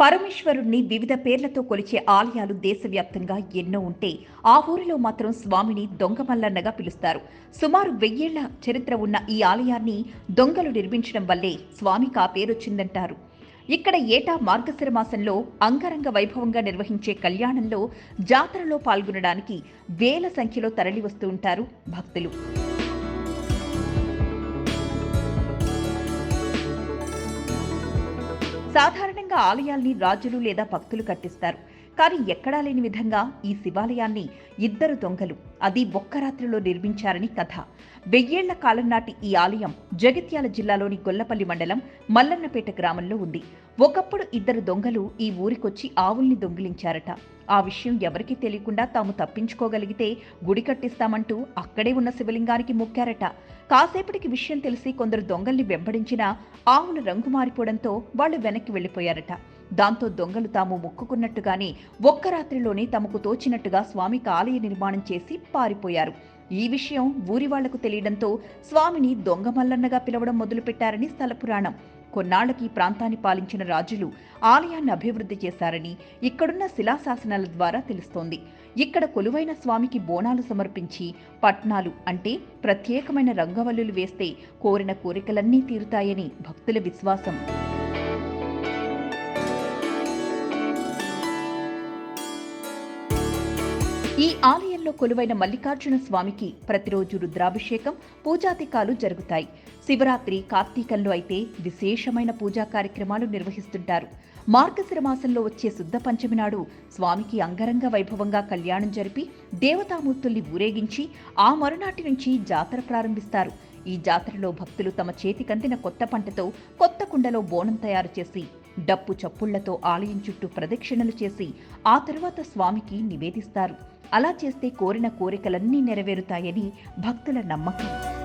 పరమేశ్వరుణ్ణి వివిధ పేర్లతో కొలిచే ఆలయాలు దేశవ్యాప్తంగా ఎన్నో ఉంటే ఆ ఊరిలో మాత్రం స్వామిని దొంగమల్లన్నగా పిలుస్తారు. సుమారు వెయ్యేళ్ళ చరిత్ర ఉన్న ఈ ఆలయాన్ని దొంగలు నిర్మించడం వల్లే స్వామికి ఆ పేరొచ్చిందంటారు. ఇక్కడ ఏటా మార్గశిర మాసంలో అంగరంగ వైభవంగా నిర్వహించే కళ్యాణంలో జాతరలో పాల్గొనడానికి వేల సంఖ్యలో తరలివస్తూ ఉంటారు భక్తులు. ఆలయాల్ని రాజులు లేదా భక్తులు కట్టిస్తారు. కానీ ఎక్కడా లేని విధంగా ఈ శివాలయాన్ని ఇద్దరు దొంగలు అది ఒక్క రాత్రిలో నిర్మించారని కథ. వెయ్యేళ్ళ కాలం నాటి ఈ ఆలయం జగిత్యాల జిల్లాలోని గొల్లపల్లి మండలం మల్లన్నపేట గ్రామంలో ఉంది. ఒకప్పుడు ఇద్దరు దొంగలు ఈ ఊరికొచ్చి ఆవుల్ని దొంగిలించారట. ఆ విషయం ఎవరికీ తెలియకుండా తాము తప్పించుకోగలిగితే గుడి కట్టిస్తామంటూ అక్కడే ఉన్న శివలింగానికి మొక్కారట. కాసేపటికి విషయం తెలిసి కొందరు దొంగల్ని వెంబడించినా ఆవుల రంగు మారిపోవడంతో వాళ్ళు వెనక్కి వెళ్ళిపోయారట దాంతో దొంగలు తాము మొక్కుకున్నట్టుగానే ఒక్క రాత్రిలోనే తమకు తోచినట్టుగా స్వామికి ఆలయ నిర్మాణం చేసి పారిపోయారు. ఈ విషయం ఊరి వాళ్ళకు తెలియడంతో స్వామిని దొంగ మల్లన్నగా పిలవడం మొదలుపెట్టారని స్థల పురాణం. కొన్నాళ్ళకి ఈ ప్రాంతాన్ని పాలించిన రాజులు ఆలయాన్ని అభివృద్ధి చేశారని ఇక్కడున్న శిలాశాసనాల ద్వారా తెలుస్తోంది. ఇక్కడ కొలువైన స్వామికి బోనాలు సమర్పించి పట్నాలు అంటే ప్రత్యేకమైన రంగవల్లులు వేస్తే కోరిన కోరికలన్నీ తీరుతాయని భక్తుల విశ్వాసం. ఈ ఆలయంలో కొలువైన మల్లికార్జున స్వామికి ప్రతిరోజు రుద్రాభిషేకం పూజాధికాలు జరుగుతాయి. శివరాత్రి కార్తీకంలో అయితే విశేషమైన పూజా కార్యక్రమాలు నిర్వహిస్తుంటారు. మార్గశిర మాసంలో వచ్చే శుద్ధ పంచమి నాడు స్వామికి అంగరంగ వైభవంగా కళ్యాణం జరిపి దేవతామూర్తుల్ని ఊరేగించి ఆ మరునాటి నుంచి జాతర ప్రారంభిస్తారు. ఈ జాతరలో భక్తులు తమ చేతికందిన కొత్త పంటతో కొత్త కుండలో బోనం తయారు చేసి డప్పు చప్పుళ్ళతో ఆలయం చుట్టూ ప్రదక్షిణలు చేసి ఆ తరువాత స్వామికి నివేదిస్తారు. అలా చేస్తే కోరిన కోరికలన్నీ నెరవేరుతాయని భక్తుల నమ్మకం.